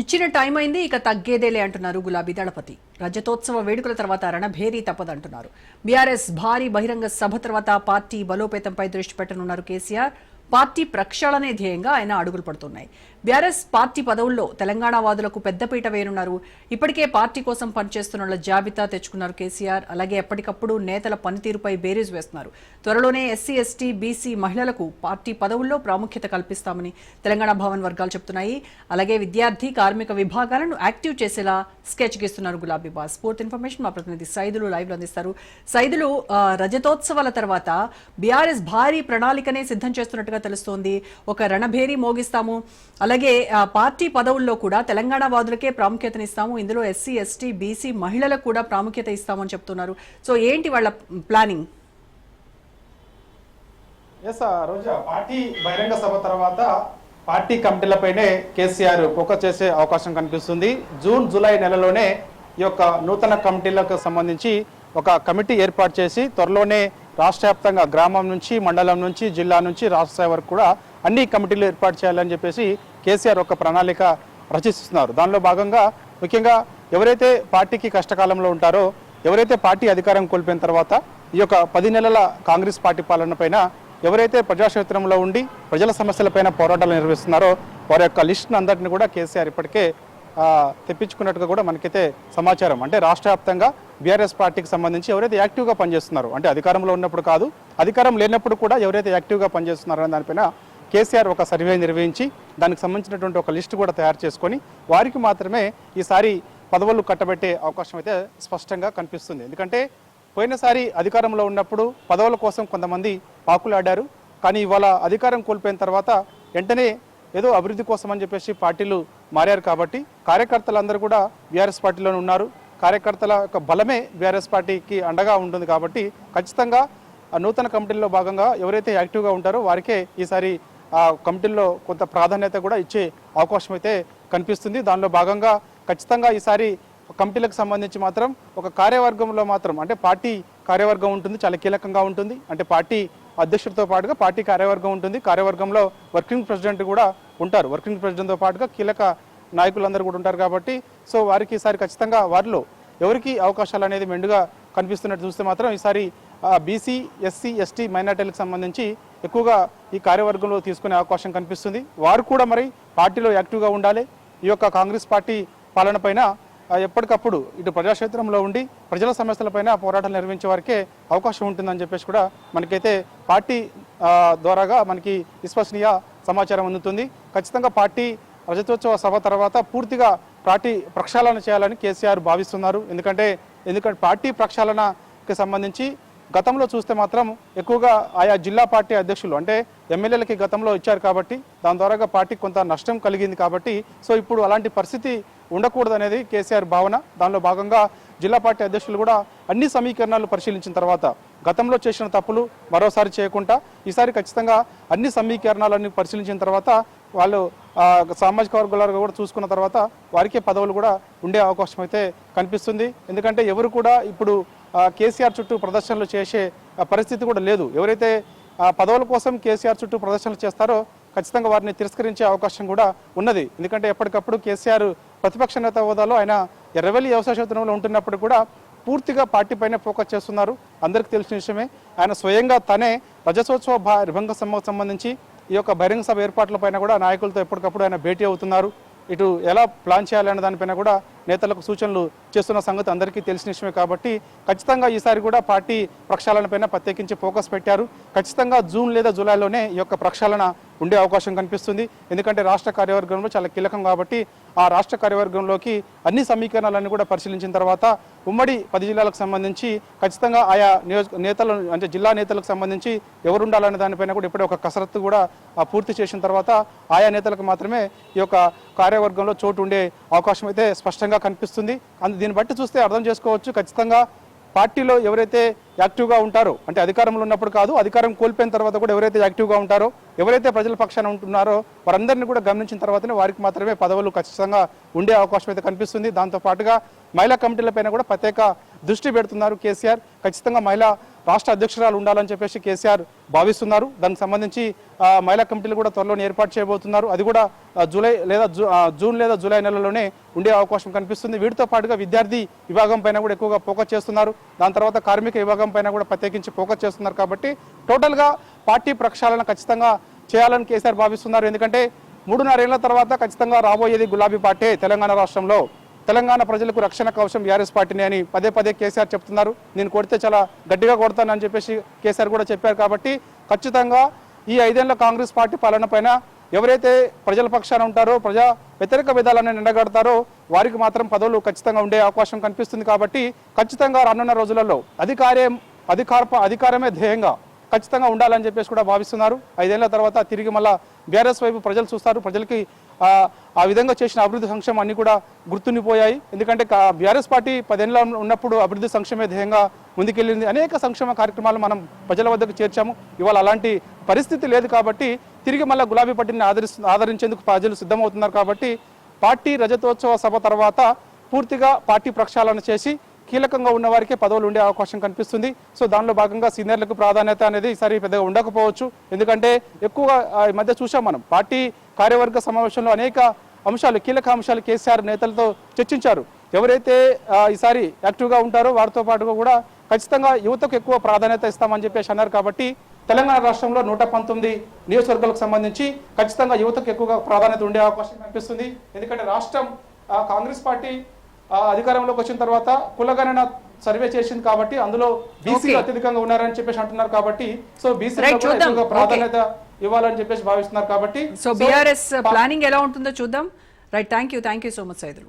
ఇచ్చిన టైం అయింది ఇక తగ్గేదేలే అంటున్నారు గులాబీ దళపతి. రజతోత్సవ వేడుకల తర్వాత రణభేరీ తప్పదంటున్నారు. బీఆర్ఎస్ భారీ బహిరంగ సభ తర్వాత పార్టీ బలోపేతంపై దృష్టి పెట్టనున్నారు కేసీఆర్. పార్టీ ప్రక్షాళనే ధ్యేయంగా ఆయన అడుగులు పడుతున్నాయి. బీఆర్ఎస్ పార్టీ పదవుల్లో తెలంగాణ వాదులకు పెద్దపీట వేయనున్నారు. ఇప్పటికే పార్టీ కోసం పనిచేస్తున్న జాబితా తెచ్చుకున్నారు కేసీఆర్. అలాగే ఎప్పటికప్పుడు నేతల పనితీరుపై బేరీజ్ వేస్తున్నారు. త్వరలోనే ఎస్సీ ఎస్టీ బీసీ మహిళలకు పార్టీ పదవుల్లో ప్రాముఖ్యత కల్పిస్తామని తెలంగాణ భవన్ వర్గాలు చెప్తున్నాయి. అలాగే విద్యార్థి కార్మిక విభాగాలను యాక్టివ్ చేసేలా స్కెచ్ గీస్తున్నారు గులాబీ బాస్. పూర్తి ఇన్ఫర్మేషన్ మా ప్రతినిధి సైదులు లైవ్లో అందిస్తారు. సైదులు రజతోత్సవాల తర్వాత బీఆర్ఎస్ భారీ ప్రణాళికనే సిద్ధం చేస్తున్నట్టుగా తెలుస్తోంది. ఒక రణభేరి మోగిస్తాము. అలాగే పార్టీ పదవుల్లో కూడా తెలంగాణ వాదులకే ప్రాముఖ్యతనిస్తాము ఇందులో ఎస్సీ ఎస్టీ బీసీ మహిళలకు కూడా ప్రాముఖ్యత ఇస్తామని చెప్తున్నారు. సో ఏంటి వాళ్ళ ప్లానింగ్? ఎస్ రోజా పార్టీ బహిరంగ సభ తర్వాత పార్టీ కమిటీలపైనే కేసీఆర్ ఫోకస్ చేసే అవకాశం కనిపిస్తుంది. జూన్ జూలై నెలలోనే ఈ యొక్క నూతన కమిటీలకు సంబంధించి ఒక కమిటీ ఏర్పాటు చేసి త్వరలోనే రాష్ట్ర వ్యాప్తంగా గ్రామం నుంచి మండలం నుంచి జిల్లా నుంచి రాష్ట్ర స్థాయి వరకు కూడా అన్ని కమిటీలు ఏర్పాటు చేయాలని చెప్పేసి కేసీఆర్ ఒక ప్రణాళిక రచిస్తున్నారు. దానిలో భాగంగా ముఖ్యంగా ఎవరైతే పార్టీకి కష్టకాలంలో ఉంటారో ఎవరైతే పార్టీ అధికారం కోల్పోయిన తర్వాత ఈ యొక్క పది నెలల కాంగ్రెస్ పార్టీ పాలన పైన ఎవరైతే ప్రజాక్షేత్రంలో ఉండి ప్రజల సమస్యలపైన పోరాటాలు నిర్వహిస్తున్నారో వారి యొక్క లిస్టును అందరిని కూడా కేసీఆర్ ఇప్పటికే తెప్పించుకున్నట్టుగా కూడా మనకైతే సమాచారం. అంటే రాష్ట్ర వ్యాప్తంగా బీఆర్ఎస్ పార్టీకి సంబంధించి ఎవరైతే యాక్టివ్గా పనిచేస్తున్నారో అంటే అధికారంలో ఉన్నప్పుడు కాదు అధికారం లేనప్పుడు కూడా ఎవరైతే యాక్టివ్గా పనిచేస్తున్నారో దానిపైన కేసీఆర్ ఒక సర్వే నిర్వహించి దానికి సంబంధించినటువంటి ఒక లిస్ట్ కూడా తయారు చేసుకొని వారికి మాత్రమే ఈసారి పదవులు కట్టబెట్టే అవకాశం అయితే స్పష్టంగా కనిపిస్తుంది. ఎందుకంటే పోయినసారి అధికారంలో ఉన్నప్పుడు పదవుల కోసం కొంతమంది పాకులాడారు. కానీ ఇవాళ అధికారం కోల్పోయిన తర్వాత వెంటనే ఏదో అభివృద్ధి కోసం అని చెప్పేసి పార్టీలు మారారు కాబట్టి కార్యకర్తలందరూ కూడా బీఆర్ఎస్ పార్టీలోనే ఉన్నారు. కార్యకర్తల యొక్క బలమే బీఆర్ఎస్ పార్టీకి అండగా ఉంటుంది కాబట్టి ఖచ్చితంగా నూతన కమిటీల్లో భాగంగా ఎవరైతే యాక్టివ్గా ఉంటారో వారికే ఈసారి ఆ కమిటీల్లో కొంత ప్రాధాన్యత కూడా ఇచ్చే అవకాశం అయితే కనిపిస్తుంది. దానిలో భాగంగా ఖచ్చితంగా ఈసారి కమిటీలకు సంబంధించి మాత్రం ఒక కార్యవర్గంలో మాత్రం అంటే పార్టీ కార్యవర్గం ఉంటుంది. చాలా కీలకంగా ఉంటుంది. అంటే పార్టీ అధ్యక్షుడితో పాటుగా పార్టీ కార్యవర్గం ఉంటుంది. కార్యవర్గంలో వర్కింగ్ ప్రెసిడెంట్ కూడా ఉంటారు. వర్కింగ్ ప్రెసిడెంట్తో పాటుగా కీలక నాయకులందరూ కూడా ఉంటారు కాబట్టి సో వారికి ఈసారి ఖచ్చితంగా వారిలో ఎవరికి అవకాశాలు అనేది మెండుగా కనిపిస్తున్నట్టు చూస్తే మాత్రం ఈసారి బీసీ ఎస్సీ ఎస్టీ మైనార్టీలకు సంబంధించి ఎక్కువగా ఈ కార్యవర్గంలో తీసుకునే అవకాశం కనిపిస్తుంది. వారు కూడా మరి పార్టీలో యాక్టివ్గా ఉండాలి. ఈ యొక్క కాంగ్రెస్ పార్టీ పాలన పైన ఎప్పటికప్పుడు ఇటు ప్రజాక్షేత్రంలో ఉండి ప్రజల సమస్యలపైన పోరాటాలు నిర్వహించే వారికే అవకాశం ఉంటుందని చెప్పేసి కూడా మనకైతే పార్టీ ద్వారాగా మనకి విశ్వసనీయ సమాచారం అందుతుంది. ఖచ్చితంగా పార్టీ రజతోత్సవ సభ తర్వాత పూర్తిగా పార్టీ ప్రక్షాళన చేయాలని కేసీఆర్ భావిస్తున్నారు. ఎందుకంటే ఎందుకంటే పార్టీ ప్రక్షాళనకి సంబంధించి గతంలో చూస్తే మాత్రం ఎక్కువగా ఆయా జిల్లా పార్టీ అధ్యక్షులు అంటే ఎమ్మెల్యేలకి గతంలో ఇచ్చారు కాబట్టి దాని ద్వారా పార్టీకి కొంత నష్టం కలిగింది కాబట్టి సో ఇప్పుడు అలాంటి పరిస్థితి ఉండకూడదు అనేది కేసీఆర్ భావన. దానిలో భాగంగా జిల్లా పార్టీ అధ్యక్షులు కూడా అన్ని సమీకరణాలు పరిశీలించిన తర్వాత గతంలో చేసిన తప్పులు మరోసారి చేయకుండా ఈసారి ఖచ్చితంగా అన్ని సమీకరణాలన్నీ పరిశీలించిన తర్వాత వాళ్ళు సామాజిక వర్గాలు కూడా చూసుకున్న తర్వాత వారికే పదవులు కూడా ఉండే అవకాశం అయితే కనిపిస్తుంది. ఎందుకంటే ఎవరు కూడా ఇప్పుడు కేసీఆర్ చుట్టూ ప్రదర్శనలు చేసే పరిస్థితి కూడా లేదు. ఎవరైతే పదవుల కోసం కేసీఆర్ చుట్టూ ప్రదర్శనలు చేస్తారో ఖచ్చితంగా వారిని తిరస్కరించే అవకాశం కూడా ఉన్నది. ఎందుకంటే ఎప్పటికప్పుడు కేసీఆర్ ప్రతిపక్ష నేత హోదాలో ఆయన ఎర్రవెల్లి వ్యవసాయ క్షేత్రంలో ఉంటున్నప్పుడు కూడా పూర్తిగా పార్టీ పైన ఫోకస్ చేస్తున్నారు. అందరికీ తెలిసిన విషయమే. ఆయన స్వయంగా తనే రజతోత్సవ భా సభకు సంబంధించి ఈ యొక్క బహిరంగ సభ ఏర్పాట్లపైన కూడా నాయకులతో ఎప్పటికప్పుడు ఆయన భేటీ అవుతున్నారు. ఇటు ఎలా ప్లాన్ చేయాలనే దానిపైన కూడా నేతలకు సూచనలు చేస్తున్న సంగతి అందరికీ తెలిసిన విషయమే కాబట్టి ఖచ్చితంగా ఈసారి కూడా పార్టీ ప్రక్షాళనపైన ప్రత్యేకించి ఫోకస్ పెట్టారు. ఖచ్చితంగా జూన్ లేదా జూలైలోనే ఈ యొక్క ప్రక్షాళన ఉండే అవకాశం కనిపిస్తుంది. ఎందుకంటే రాష్ట్ర కార్యవర్గంలో చాలా కీలకం కాబట్టి ఆ రాష్ట్ర కార్యవర్గంలోకి అన్ని సమీకరణాలన్నీ కూడా పరిశీలించిన తర్వాత ఉమ్మడి పది జిల్లాలకు సంబంధించి ఖచ్చితంగా ఆయా నియోజక నేతలు అంటే జిల్లా నేతలకు సంబంధించి ఎవరు ఉండాలనే దానిపైన కూడా ఇప్పుడే ఒక కసరత్తు కూడా పూర్తి చేసిన తర్వాత ఆయా నేతలకు మాత్రమే ఈ యొక్క కార్యవర్గంలో చోటు ఉండే అవకాశం అయితే స్పష్టంగా కనిపిస్తుంది. అందు దీన్ని బట్టి చూస్తే అర్థం చేసుకోవచ్చు. ఖచ్చితంగా పార్టీలో ఎవరైతే యాక్టివ్గా ఉంటారో. అంటే అధికారంలో ఉన్నప్పుడు కాదు అధికారం కోల్పోయిన తర్వాత కూడా ఎవరైతే యాక్టివ్గా ఉంటారో ఎవరైతే ప్రజల పక్షాన ఉంటున్నారో వారందరినీ కూడా గమనించిన తర్వాతనే వారికి మాత్రమే పదవులు ఖచ్చితంగా ఉండే అవకాశం అయితే కనిపిస్తుంది. దాంతో పాటుగా మహిళా కమిటీలపైన కూడా ప్రత్యేక దృష్టి పెడుతున్నారు కేసీఆర్. ఖచ్చితంగా మహిళా రాష్ట్ర అధ్యక్షురాలు ఉండాలని చెప్పేసి కేసీఆర్ భావిస్తున్నారు. దానికి సంబంధించి మహిళా కమిటీలు కూడా త్వరలో ఏర్పాటు చేయబోతున్నారు. అది కూడా జూలై లేదా జూ- జూన్ లేదా జూలై నెలలోనే ఉండే అవకాశం కనిపిస్తుంది. వీటితో పాటుగా విద్యార్థి విభాగం పైన కూడా ఎక్కువగా ఫోకస్ చేస్తున్నారు. దాని తర్వాత కార్మిక విభాగం పైన కూడా ప్రత్యేకించి ఫోకస్ చేస్తున్నారు కాబట్టి టోటల్గా పార్టీ ప్రక్షాళన ఖచ్చితంగా చేయాలని కేసీఆర్ భావిస్తున్నారు. ఎందుకంటే మూడున్నరేళ్ళ తర్వాత ఖచ్చితంగా రాబోయేది గులాబీ పార్టీ తెలంగాణ రాష్ట్రంలో. తెలంగాణ ప్రజలకు రక్షణ కవచం బీఆర్ఎస్ పార్టీని అని పదే పదే కేసీఆర్ చెప్తున్నారు. నేను కొడితే చాలా గట్టిగా కొడతానని చెప్పేసి కేసీఆర్ కూడా చెప్పారు కాబట్టి ఖచ్చితంగా ఈ ఐదేళ్ళ కాంగ్రెస్ పార్టీ పాలన పైన ఎవరైతే ప్రజల పక్షాన ఉంటారో ప్రజా వ్యతిరేక విధాలను నిండగడతారో వారికి మాత్రం పదవులు ఖచ్చితంగా ఉండే అవకాశం కనిపిస్తుంది కాబట్టి ఖచ్చితంగా రానున్న రోజులలో అధికారం అధికార అధికారమే ధ్యేయంగా ఖచ్చితంగా ఉండాలని చెప్పేసి కూడా భావిస్తున్నారు. ఐదేళ్ళ తర్వాత తిరిగి మళ్ళా బీఆర్ఎస్ వైపు ప్రజలు చూస్తారు. ప్రజలకి ఆ, విధంగా చేసిన అభివృద్ధి సంక్షేమం అన్ని కూడా గుర్తుండిపోయాయి. ఎందుకంటే బీఆర్ఎస్ పార్టీ పదేళ్ళ ఉన్నప్పుడు అభివృద్ధి సంక్షేమ ధ్యేయంగా ముందుకెళ్ళింది. అనేక సంక్షేమ కార్యక్రమాలు మనం ప్రజల వద్దకు చేర్చాము. ఇవాళ అలాంటి పరిస్థితి లేదు కాబట్టి తిరిగి మళ్ళీ గులాబీ పట్టిని ఆదరిస్తు ఆదరించేందుకు ప్రజలు సిద్ధమవుతున్నారు కాబట్టి పార్టీ రజతోత్సవ సభ తర్వాత పూర్తిగా పార్టీ ప్రక్షాళన చేసి కీలకంగా ఉన్న వారికే పదవులు ఉండే అవకాశం కనిపిస్తుంది. సో దానిలో భాగంగా సీనియర్లకు ప్రాధాన్యత అనేది ఈసారి పెద్దగా ఉండకపోవచ్చు. ఎందుకంటే ఎక్కువగా ఈ మధ్య చూసాం మనం పార్టీ కార్యవర్గ సమావేశంలో అనేక అంశాలు కీలక అంశాలు కేసీఆర్ నేతలతో చర్చించారు ఎవరైతే ఈసారి యాక్టివ్గా ఉంటారో వారితో పాటుగా కూడా ఖచ్చితంగా యువతకు ఎక్కువ ప్రాధాన్యత ఇస్తామని చెప్పేసి అన్నారు కాబట్టి తెలంగాణ రాష్ట్రంలో నూట పంతొమ్మిది నియోజకవర్గాలకు సంబంధించి ఖచ్చితంగా యువతకు ఎక్కువగా ప్రాధాన్యత ఉండే అవకాశం కనిపిస్తుంది ఎందుకంటే రాష్ట్రం కాంగ్రెస్ పార్టీ అధికారంలోకి వచ్చిన తర్వాత కులగణన సర్వే చేసింది కాబట్టి అందులో బీసీ Okay. అత్యధికంగా ఉన్నారని చెప్పేసి అంటున్నారు కాబట్టి సో బీసీ. ప్రాధాన్యత ఇవ్వాలని చెప్పేసి భావిస్తున్నారు కాబట్టి సో బీఆర్ఎస్ ప్లానింగ్ ఎలా ఉంటుందో చూద్దాం. Right thank you thank you so much Saidulu